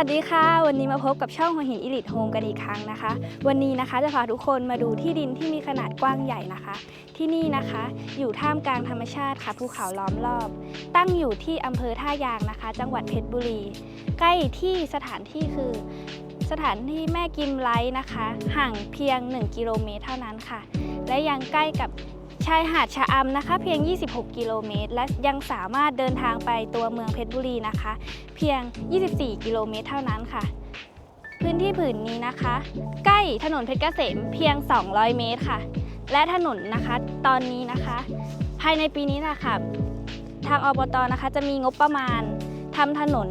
วัสดีค่ะ วันนี้มาพบกับช่องหัวหินอิลิทโฮมกันอีกครั้งนะคะ วันนี้นะคะจะพาทุกคนมาดูที่ดินที่มีขนาดกว้างใหญ่นะคะ ที่นี่นะคะ อยู่ท่ามกลางธรรมชาติค่ะภูเขาล้อมรอบ ตั้งอยู่ที่อำเภอท่ายางนะคะ จังหวัดเพชรบุรี ใกล้ที่สถานที่คือ สถานที่แม่กิมไลท์นะคะ ห่างเพียง 1 กิโลเมตรเท่านั้นค่ะ และยังใกล้กับ ชายหาดชะอำนะคะ เพียง 26 กิโลเมตร และยังสามารถเดินทางไปตัวเมืองเพชรบุรีนะคะ เพียง 24 กิโลเมตรเท่านั้นค่ะ พื้นที่ผืนนี้นะคะ ใกล้ถนนเพชรเกษมเพียง 200 เมตรค่ะ และถนนนะคะตอนนี้นะคะ ภายในปีนี้นะคะทางอบตนะคะ จะมีงบประมาณทำถนน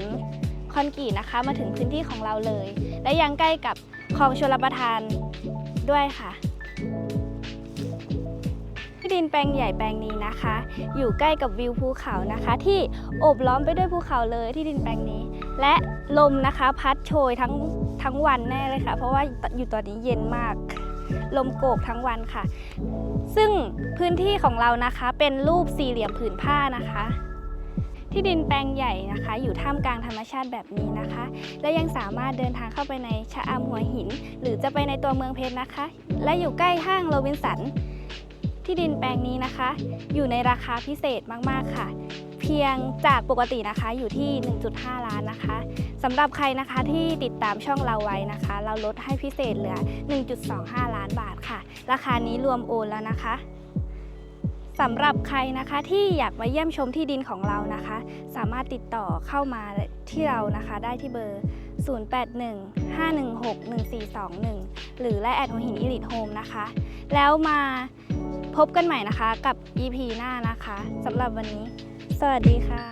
คอนกรีตนะคะ มาถึงพื้นที่ของเราเลย และยังใกล้กับคลองชลประทานด้วยค่ะ นแปลงใหญ่แปลงนี้นะคะ อยู่ใกล้กับวิวภูเขานะคะ ที่โอบล้อมไปด้วยภูเขาเลยที่ดินแปลงนี้ และลมนะคะพัดโชยทั้งทั้งวันแน่เลยค่ะ เพราะว่าอยู่ตอนนี้เย็นมาก ลมโกกทั้งวันค่ะ ซึ่งพื้นที่ของเรานะคะเป็นรูปสี่เหลี่ยมผืนผ้านะคะที่ดินแปลงใหญ่นะคะ อยู่ท่ามกลางธรรมชาติแบบนี้นะคะ และยังสามารถเดินทางเข้าไปในชะอำหัวหิน หรือจะไปในตัวเมืองเพชรนะคะ และอยู่ใกล้ห้างโรบินสัน ที่ดินแปลงนี้นะคะ อยู่ในราคาพิเศษมากๆค่ะ เพียงจากปกตินะคะอยู่ที่ 1.5 ล้านนะคะสำหรับใครนะคะที่ติดตามช่องเราไว้นะคะ เราลดให้พิเศษเหลือ 1.25 ล้านบาทค่ะ ราคานี้รวมโอนแล้วนะคะสำหรับใครนะคะที่อยากมาเยี่ยมชมที่ดินของเรานะคะ สามารถติดต่อเข้ามาที่เรานะคะได้ที่เบอร์ 0815161421 หรือและแอดหัวหินอีลิทโฮมนะคะ แล้วมา พบกันใหม่นะคะกับ EP หน้านะคะสำหรับวันนี้ สวัสดีค่ะ